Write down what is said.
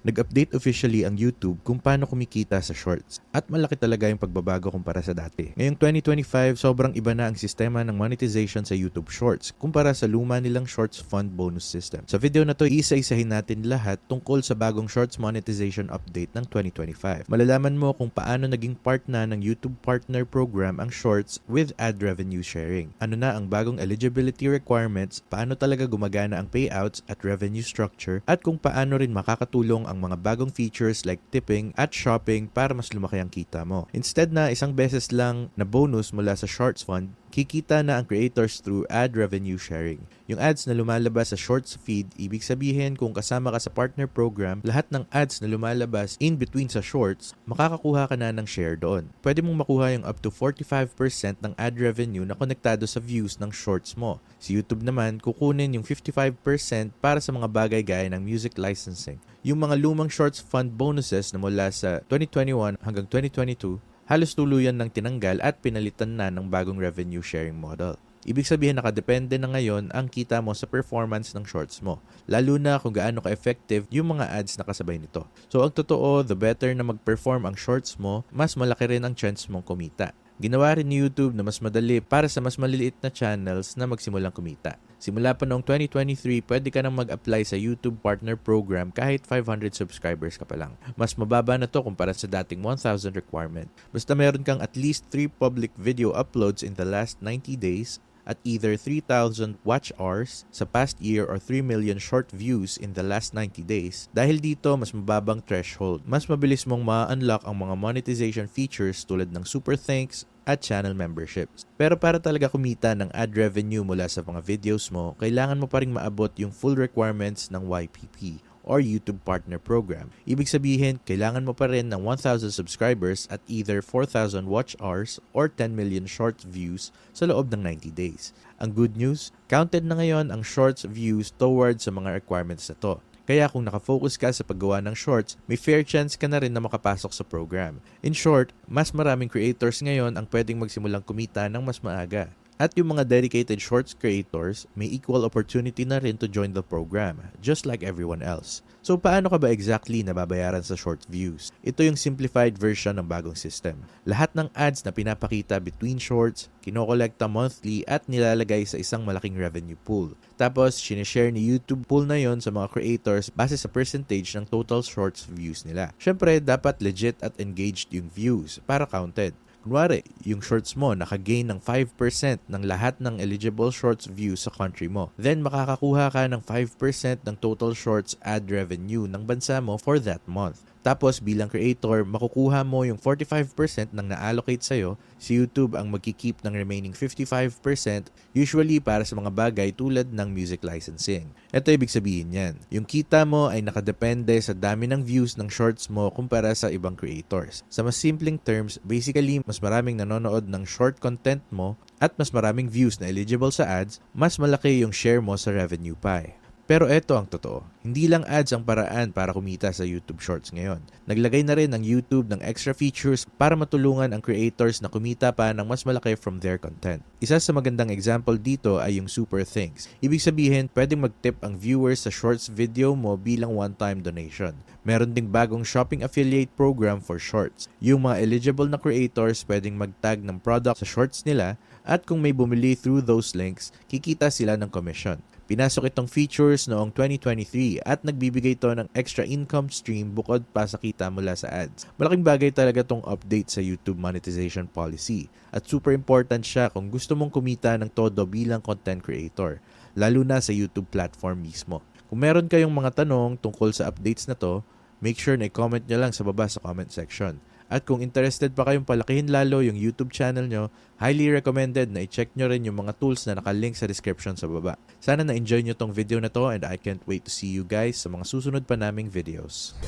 Nag-update officially ang YouTube kung paano kumikita sa shorts. At malaki talaga yung pagbabago kumpara sa dati. Ngayong 2025, sobrang iba na ang sistema ng monetization sa YouTube Shorts kumpara sa luma nilang Shorts Fund bonus system. Sa video na to, isa-isahin natin lahat tungkol sa bagong Shorts monetization update ng 2025. Malalaman mo kung paano naging part na ng YouTube Partner Program ang Shorts with ad revenue sharing. Ano na ang bagong eligibility requirements, paano talaga gumagana ang payouts at revenue structure, at kung paano rin makakatulong ang mga bagong features like tipping at shopping para mas lumaki ang kita mo. Instead na isang beses lang na bonus mula sa Shorts Fund, kikita na ang creators through ad revenue sharing. Yung ads na lumalabas sa Shorts feed, ibig sabihin kung kasama ka sa partner program, lahat ng ads na lumalabas in between sa Shorts, makakakuha ka na ng share doon. Pwede mong makuha yung up to 45% ng ad revenue na konektado sa views ng Shorts mo. Si YouTube naman, kukunin yung 55% para sa mga bagay gaya ng music licensing. Yung mga lumang Shorts Fund bonuses na mula sa 2021 hanggang 2022, halos tuluyan ng tinanggal at pinalitan na ng bagong revenue sharing model. Ibig sabihin nakadepende na ngayon ang kita mo sa performance ng shorts mo, lalo na kung gaano ka-effective yung mga ads na kasabay nito. So ang totoo, the better na mag-perform ang shorts mo, mas malaki rin ang chance mong kumita. Ginawa rin ni YouTube na mas madali para sa mas maliliit na channels na magsimulang kumita. Simula pa noong 2023, pwede ka nang mag-apply sa YouTube Partner Program kahit 500 subscribers ka pa lang. Mas mababa na to kumpara sa dating 1,000 requirement. Basta meron kang at least 3 public video uploads in the last 90 days at either 3,000 watch hours sa past year or 3 million short views in the last 90 days. Dahil dito, mas mababang threshold. Mas mabilis mong ma-unlock ang mga monetization features tulad ng super thanks at channel memberships. Pero para talaga kumita ng ad revenue mula sa mga videos mo, kailangan mo pa rin maabot yung full requirements ng YPP or YouTube Partner Program. Ibig sabihin, kailangan mo pa rin ng 1,000 subscribers at either 4,000 watch hours or 10 million short views sa loob ng 90 days. Ang good news, counted na ngayon ang shorts views towards sa mga requirements na to. Kaya kung nakafocus ka sa paggawa ng shorts, may fair chance ka na rin na makapasok sa program. In short, mas maraming creators ngayon ang pwedeng magsimulang kumita ng mas maaga. At yung mga dedicated shorts creators, may equal opportunity na rin to join the program, just like everyone else. So paano ka ba exactly nababayaran sa short views? Ito yung simplified version ng bagong system. Lahat ng ads na pinapakita between shorts, kinokolekta monthly at nilalagay sa isang malaking revenue pool. Tapos, sinishare ni YouTube pool na yon sa mga creators base sa percentage ng total shorts views nila. Syempre, dapat legit at engaged yung views para counted. Kunwari, yung shorts mo nakagain ng 5% ng lahat ng eligible shorts views sa country mo. Then makakakuha ka ng 5% ng total shorts ad revenue ng bansa mo for that month. Tapos bilang creator, makukuha mo yung 45% ng na-allocate sa'yo. Si YouTube ang magkikeep ng remaining 55% usually para sa mga bagay tulad ng music licensing. Ito ibig sabihin yan. Yung kita mo ay nakadepende sa dami ng views ng shorts mo kumpara sa ibang creators. Sa mas simpleng terms, basically mas maraming nanonood ng short content mo at mas maraming views na eligible sa ads, mas malaki yung share mo sa revenue pie. Pero eto ang totoo, hindi lang ads ang paraan para kumita sa YouTube Shorts ngayon. Naglagay na rin ang YouTube ng extra features para matulungan ang creators na kumita pa ng mas malaki from their content. Isa sa magandang example dito ay yung Super Things. Ibig sabihin, pwedeng mag-tip ang viewers sa Shorts video mo bilang one-time donation. Meron ding bagong shopping affiliate program for Shorts. Yung mga eligible na creators pwedeng mag-tag ng product sa Shorts nila at kung may bumili through those links, kikita sila ng commission. Pinasok itong features noong 2023 at nagbibigay ito ng extra income stream bukod pa sa kita mula sa ads. Malaking bagay talaga tong update sa YouTube monetization policy at super important siya kung gusto mong kumita ng todo bilang content creator, lalo na sa YouTube platform mismo. Kung meron kayong mga tanong tungkol sa updates na to, make sure na i-comment nyo lang sa baba sa comment section. At kung interested pa kayong palakihin lalo yung YouTube channel nyo, highly recommended na i-check nyo rin yung mga tools na nakalink sa description sa baba. Sana na-enjoy nyo tong video na to and I can't wait to see you guys sa mga susunod pa naming videos.